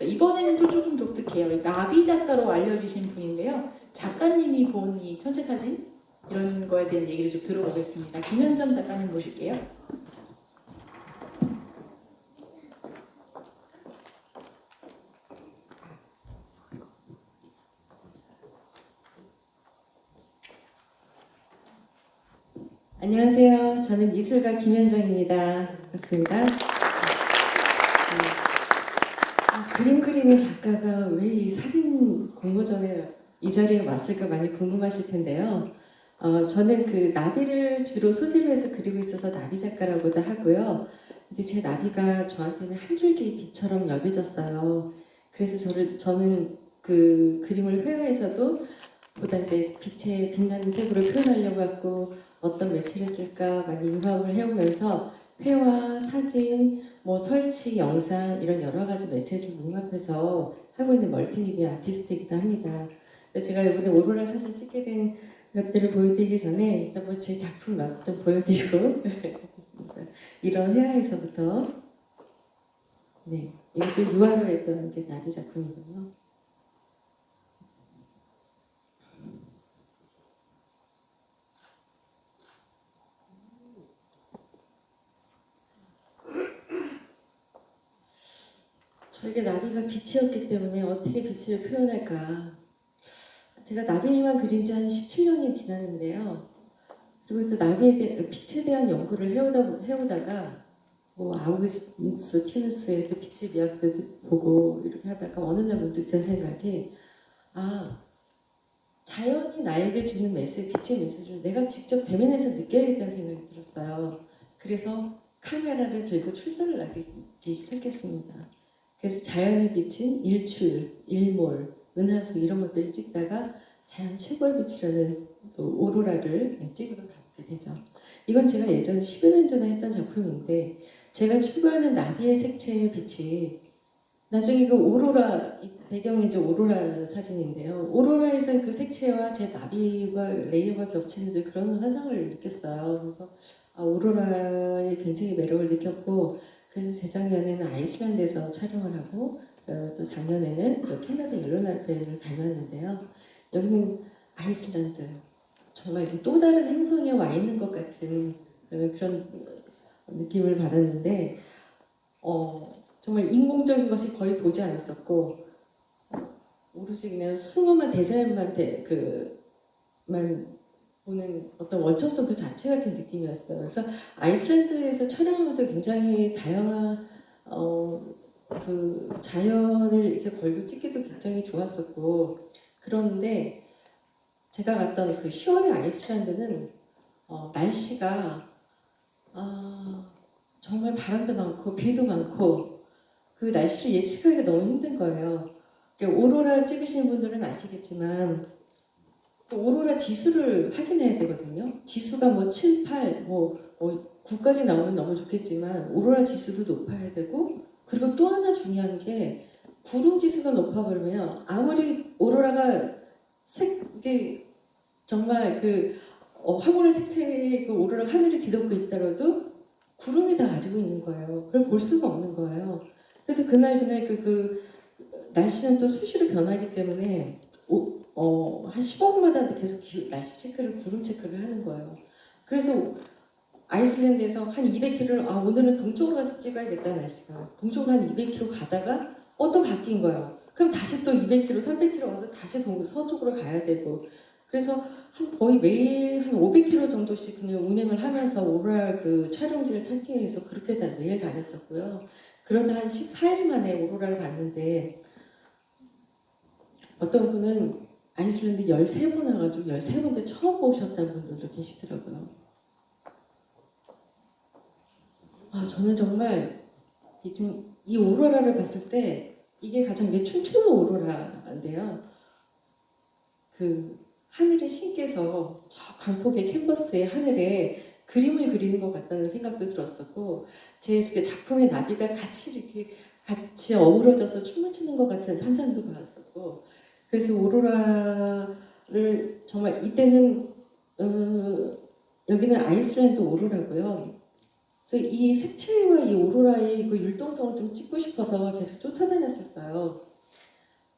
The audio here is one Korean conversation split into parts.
이번에는 또 조금 독특해요. 나비 작가로 알려지신 분인데요. 작가님이 본 이 천체 사진 이런 거에 대한 얘기를 좀 들어보겠습니다. 김현정 작가님 모실게요. 안녕하세요. 저는 미술가 김현정입니다. 반갑습니다. 그림 그리는 작가가 왜 이 사진 공모전에 이 자리에 왔을까 많이 궁금하실 텐데요. 어, 저는 그 나비를 주로 소재로 해서 그리고 있어서 나비 작가라고도 하고요. 근데 제 나비가 저한테는 한 줄기 빛처럼 여겨졌어요. 그래서 저를 저는 그 그림을 회화에서도 보다 이제 빛의 빛나는 색으로 표현하려고 했고 어떤 매체를 쓸까 많이 융합을 해오면서 회화, 사진, 뭐 설치, 영상 이런 여러 가지 매체를 융합해서 하고 있는 멀티미디어 아티스트이기도 합니다. 제가 이번에 오로라 사진 찍게 된 것들을 보여드리기 전에 일단 뭐 제 작품 몇좀 보여드리고 하겠습니다. 이런 회화에서부터 네 이것도 유화로 했던 게 나비 작품이고요. 저에게 나비가 빛이었기 때문에 어떻게 빛을 표현할까. 제가 나비만 그린 지 한 17년이 지났는데요. 그리고 또 나비에 대한, 빛에 대한 연구를 해오다, 해오다가, 뭐, 아우구스투스, 티누스의 또 빛의 미학도 보고 이렇게 하다가 어느 날 문득 든 생각이, 아, 자연이 나에게 주는 메시지, 빛의 메시지를 내가 직접 대면해서 느껴야겠다는 생각이 들었어요. 그래서 카메라를 들고 출사를 나가기 시작했습니다. 그래서 자연의 빛인 일출, 일몰, 은하수 이런 것들을 찍다가 자연 최고의 빛이라는 또 오로라를 찍으러 가게 되죠. 이건 제가 예전 10여 년 전에 했던 작품인데 제가 추구하는 나비의 색채의 빛이 나중에 그 오로라 이 배경이 이제 오로라 사진인데요. 오로라에서 그 색채와 제 나비와 레이어가 겹치는 듯 그런 환상을 느꼈어요. 그래서 아, 오로라의 굉장히 매력을 느꼈고 그래서 재작년에는 아이슬란드에서 촬영을 하고 어, 또 작년에는 또 캐나다 옐로날펜을 다녔는데요. 여기는 아이슬란드 정말 또 다른 행성에 와 있는 것 같은 어, 그런 느낌을 받았는데 어, 정말 인공적인 것이 거의 보지 않았었고 어, 오로지 그냥 숭엄한 대자연만 대, 그만 보는 어떤 원초성 그 자체 같은 느낌이었어요. 그래서 아이슬란드에서 촬영하면서 굉장히 다양한 어, 그 자연을 이렇게 걸고 찍기도 굉장히 좋았었고 그런데 제가 갔던 그 10월의 아이슬란드는 어, 날씨가 아, 정말 바람도 많고 비도 많고 그 날씨를 예측하기가 너무 힘든 거예요. 오로라 찍으시는 분들은 아시겠지만 그 오로라 지수를 확인해야 되거든요. 지수가 뭐 7, 8, 뭐, 뭐 9까지 나오면 너무 좋겠지만 오로라 지수도 높아야 되고 그리고 또 하나 중요한 게 구름 지수가 높아버리면 아무리 오로라가 색이 정말 그 어, 황홀한 색채의 그 오로라 하늘이 뒤덮고 있더라도 구름이 다 가리고 있는 거예요. 그걸 볼 수가 없는 거예요. 그래서 그날 그날 그, 그 날씨는 또 수시로 변하기 때문에 오, 어, 한 15분마다 계속 기- 날씨 체크를 구름 체크를 하는 거예요. 그래서 아이슬란드에서 한 200km를 아 오늘은 동쪽으로 가서 찍어야겠다 날씨가 동쪽으로 한 200km 가다가 어 또 바뀐 거예요. 그럼 다시 또 200km, 300km 가서 다시 동 서쪽으로 가야 되고 그래서 한 거의 매일 한 500km 정도씩 그냥 운행을 하면서 오로라 그 촬영지를 찾기 위해서 그렇게 다 매일 다녔었고요. 그러다 한 14일 만에 오로라를 봤는데 어떤 분은 아이슬란드 13번 와가지고 13번째 처음 보셨다는 분들도 계시더라고요. 아, 저는 정말 이 지금 이 오로라를 봤을 때 이게 가장 이게 춤추는 오로라인데요. 그 하늘의 신께서 저 광폭의 캔버스의 하늘에 그림을 그리는 것 같다는 생각도 들었었고 제그 작품의 나비가 같이 이렇게 같이 어우러져서 춤을 추는 것 같은 환상도 받았었고 그래서 오로라를 정말 이때는 어, 여기는 아이슬란드 오로라고요. 그래서 이 색채와 이 오로라의 그 율동성을 좀 찍고 싶어서 계속 쫓아다녔었어요.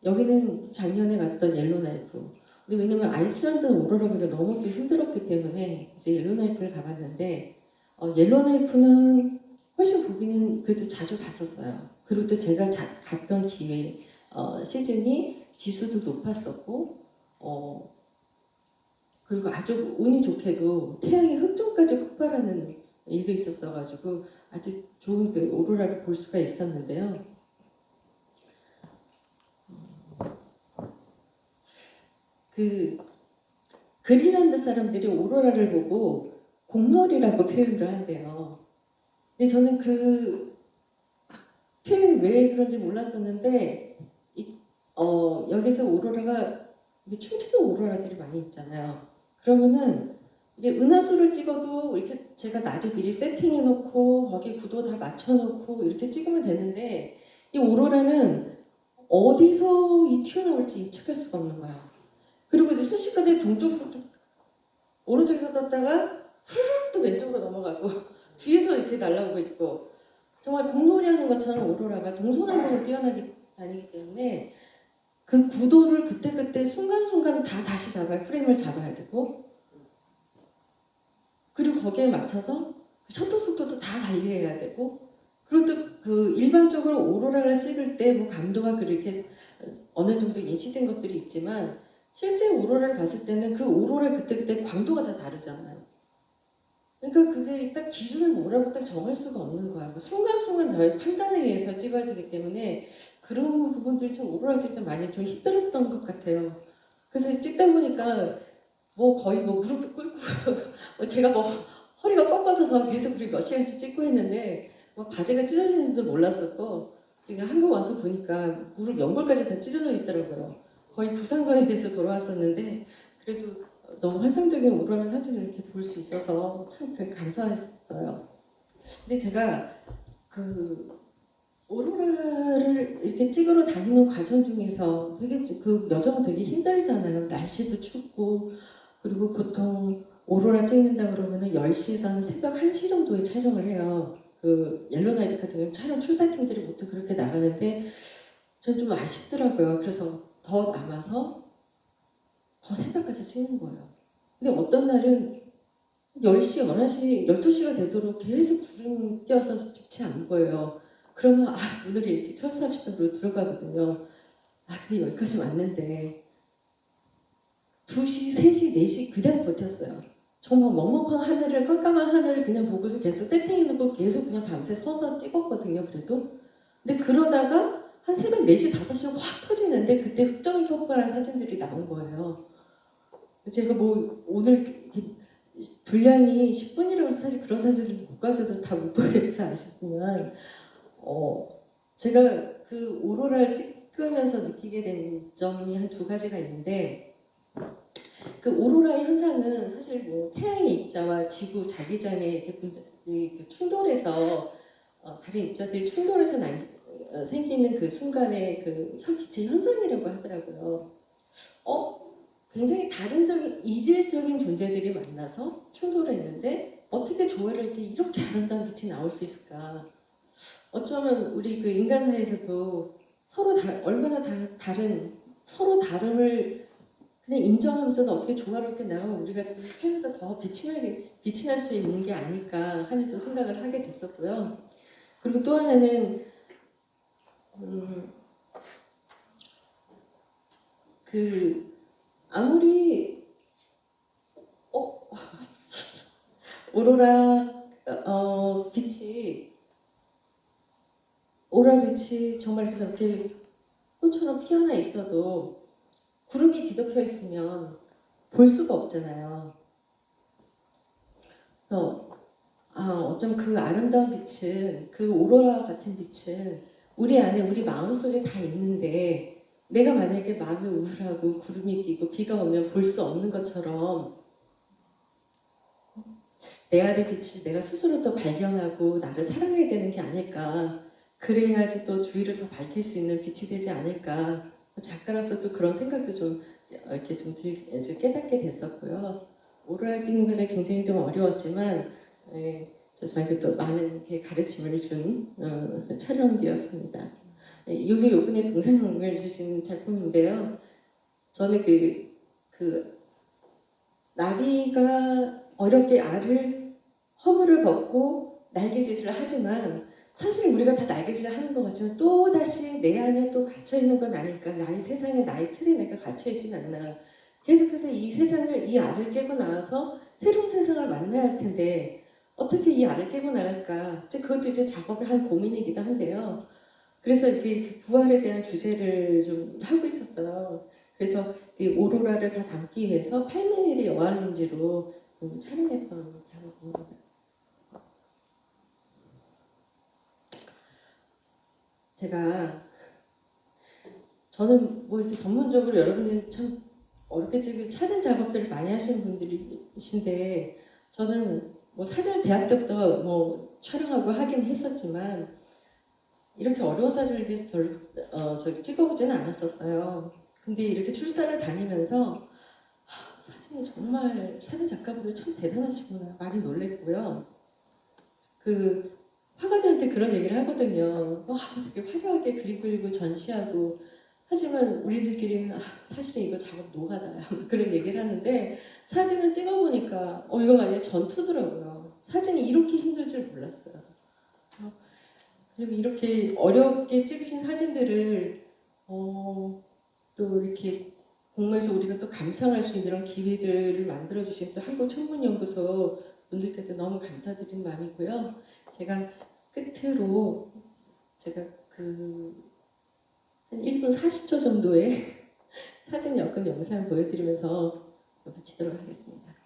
여기는 작년에 갔던 옐로나이프. 근데 왜냐면 아이슬란드는 오로라 보기가 너무 또 힘들었기 때문에 이제 옐로나이프를 가봤는데 어, 옐로나이프는 훨씬 보기는 그래도 자주 봤었어요. 그리고 또 제가 자- 갔던 기회 어, 시즌이 지수도 높았었고 어, 그리고 아주 운이 좋게도 태양이 흑점까지 폭발하는 일도 있었어가지고 아주 좋은 그 오로라를 볼 수가 있었는데요. 그 그린란드 사람들이 오로라를 보고 공놀이라고 표현을 한대요. 근데 저는 그 표현이 왜 그런지 몰랐었는데 이, 어, 여기서 오로라가 춤추는 오로라들이 많이 있잖아요. 그러면은 이게 은하수를 찍어도 이렇게 제가 낮에 미리 세팅해 놓고 거기 구도 다 맞춰 놓고 이렇게 찍으면 되는데 이 오로라는 어디서 이 튀어나올지 예측할 수가 없는 거야. 그리고 이제 순식간에 동쪽에서 또 오른쪽에서 떴다가 후루룩 또 왼쪽으로 넘어가고 뒤에서 이렇게 날아오고 있고 정말 공놀이 하는 것처럼 오로라가 동서남북을 뛰어나기 다니기 때문에 그 구도를 그때그때 순간순간 다 다시 잡아야 프레임을 잡아야 되고 그리고 거기에 맞춰서 그 셔터 속도도 다 달리해야 되고 그리고 또 그 일반적으로 오로라를 찍을 때 뭐 감도가 그렇게 어느 정도 예시된 것들이 있지만 실제 오로라를 봤을 때는 그 오로라 그때그때 광도가 다 다르잖아요. 그러니까 그게 딱 기준을 뭐라고 딱 정할 수가 없는 거야. 그 순간순간 저의 판단에 의해서 찍어야 되기 때문에 그런 부분들이 좀 오로라 찍을 때 많이 좀 힘들었던 것 같아요. 그래서 찍다 보니까 뭐 거의 뭐 무릎 꿇고 뭐 제가 뭐 허리가 꺾어져서 계속 그렇게 몇 시간씩 찍고 했는데 뭐 바지가 찢어지는지도 몰랐었고 그러니까 한국 와서 보니까 무릎 연골까지 다 찢어져 있더라고요. 거의 부상관에 대해서 돌아왔었는데 그래도 너무 환상적인 오로라 사진을 이렇게 볼 수 있어서 참그 감사했어요. 근데 제가 그 오로라를 이렇게 찍으러 다니는 과정 중에서 되게 그 여정은 되게 힘들잖아요. 날씨도 춥고 그리고 보통 오로라 찍는다 그러면은 10시에서는 새벽 1시 정도에 촬영을 해요. 그 옐로나이트 같은 경우는 촬영 출사팀들이 보통 그렇게 나가는데 전 좀 아쉽더라고요. 그래서 더 남아서 더 새벽까지 찍는 거예요. 근데 어떤 날은 10시, 11시, 12시가 되도록 계속 구름 띄어서 빛이 안 보여요. 그러면 아 오늘은 일찍 철수합시다 그러고 들어가거든요. 아 근데 여기까지 왔는데 2시, 3시, 4시 그냥 버텼어요. 정말 먹먹한 하늘을 깜깜한 하늘을 그냥 보고서 계속 세팅해놓고 계속 그냥 밤새 서서 찍었거든요. 그래도 근데 그러다가 한 새벽 4시, 5시가 확 터지는데 그때 흑점이 폭발한 사진들이 나온 거예요. 제가 뭐 오늘 분량이 10분이라고 사실 그런 사진을 못 가져도 다 못 보겠서 아쉽지만 어 제가 그 오로라를 찍으면서 느끼게 된 점이 한 두 가지가 있는데 그 오로라의 현상은 사실 뭐 태양의 입자와 지구 자기장의 이렇게 충돌해서 어, 다른 입자들이 충돌해서 난, 어, 생기는 그 순간의 그 현- 빛의 현상이라고 하더라고요. 어 굉장히 다른 적인 이질적인 존재들이 만나서 충돌했는데 어떻게 조화를 이렇게 이렇게 아름다운 빛이 나올 수 있을까? 어쩌면 우리 그 인간 사이에서도 서로 다, 얼마나 다, 다른 서로 다름을 그냥 인정하면서도 어떻게 조화롭게 나가면 우리가 살면서 더 빛이 나게 빛이 날 수 있는 게 아닐까 하는 좀 생각을 하게 됐었고요. 그리고 또 하나는 음, 그 아무리 어 오로라 어 빛이 오로라 빛이 정말 저렇게 꽃처럼 피어나 있어도 구름이 뒤덮여 있으면 볼 수가 없잖아요. 그래서 아 어쩜 그 아름다운 빛은 그 오로라 같은 빛은 우리 안에 우리 마음 속에 다 있는데 내가 만약에 마음이 우울하고 구름이 끼고 비가 오면 볼 수 없는 것처럼 내 안의 빛을 내가 스스로 더 발견하고 나를 사랑해야 되는 게 아닐까. 그래야지 또 주위를 더 밝힐 수 있는 빛이 되지 않을까. 작가로서 또 그런 생각도 좀 이렇게 좀 들, 깨닫게 됐었고요. 것이 굉장히 좀 어려웠지만 예, 저 저에게 또 많은 이렇게 가르침을 준 어, 촬영기였습니다. 이게 요번에 동상을 주신 작품인데요. 저는 그, 그 나비가 어렵게 알을 허물을 벗고 날개짓을 하지만 사실 우리가 다 날개짓을 하는 것 같지만 또 다시 내 안에 또 갇혀 있는 건 아닐까. 나의 세상에 나의 틀에 내가 갇혀 있진 않나. 계속해서 이 세상을 이 알을 깨고 나와서 새로운 세상을 만나야 할 텐데 어떻게 이 알을 깨고 나갈까? 이제 그것도 이제 작업의 한 고민이기도 한데요 그래서 이렇게 그 부활에 대한 주제를 좀 하고 있었어요 그래서 이 오로라를 다 담기 위해서 8mm 여활 렌즈로 음, 촬영했던 작업입니다. 제가 저는 뭐 이렇게 전문적으로 여러분들은 참 어렵게 찍은 사진 작업들을 많이 하시는 분들이신데 저는 뭐 사진을 대학 때부터 뭐 촬영하고 하긴 했었지만 이렇게 어려운 사진을 별로 어, 저기 찍어보지는 않았었어요. 근데 이렇게 출사를 다니면서 하, 사진이 정말 사진 작가분들 참 대단하시구나 많이 놀랬고요. 그 화가들한테 그런 얘기를 하거든요. 와 되게 화려하게 그림 그리고 전시하고 하지만 우리들끼리는 아, 사실은 이거 작업 노가다야 그런 얘기를 하는데 사진은 찍어보니까 어 이거 만약에 전투더라고요. 사진이 이렇게 힘들 줄 몰랐어요. 어, 그리고 이렇게 어렵게 찍으신 사진들을 어, 또 이렇게 공모해서 우리가 또 감상할 수 있는 이런 기회들을 만들어 주신 또 한국 천문연구소 분들께도 너무 감사드린 마음이고요. 제가 끝으로 제가 그 한 1분 40초 정도의 사진 여건 영상 보여드리면서 마치도록 하겠습니다.